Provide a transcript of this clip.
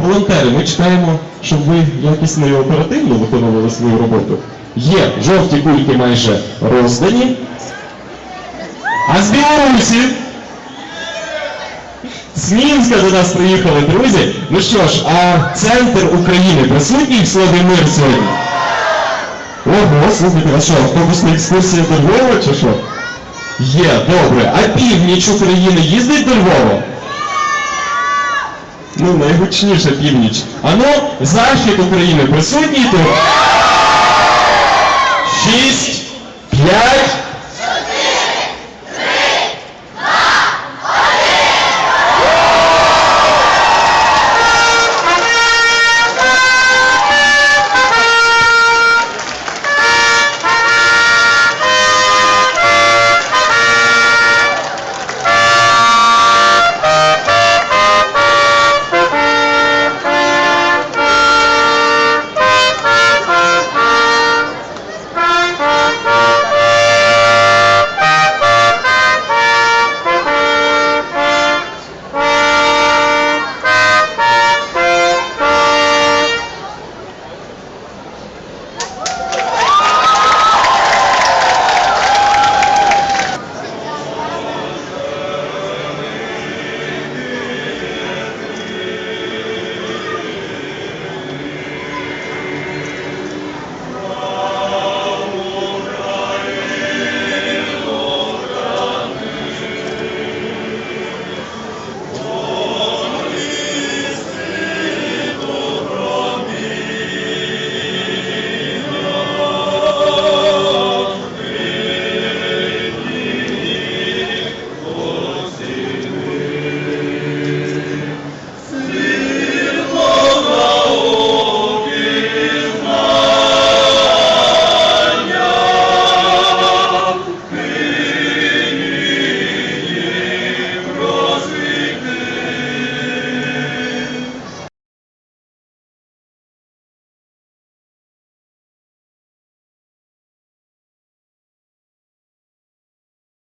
Волонтери, ми чекаємо, щоб ви якісно і оперативно виконували свою роботу. Є жовті кульки майже роздані. А з Білорусі з Мінська до нас приїхали друзі. Ну що ж, а центр України присутній в слові мир сьогодні? Ого, слухайте, а що, автобусна екскурсія до Львова чи що? Є, добре. А північ України їздить до Львова? Ну, найгучніша північ. А ну, захід України присутній тут? Шість, п'ять,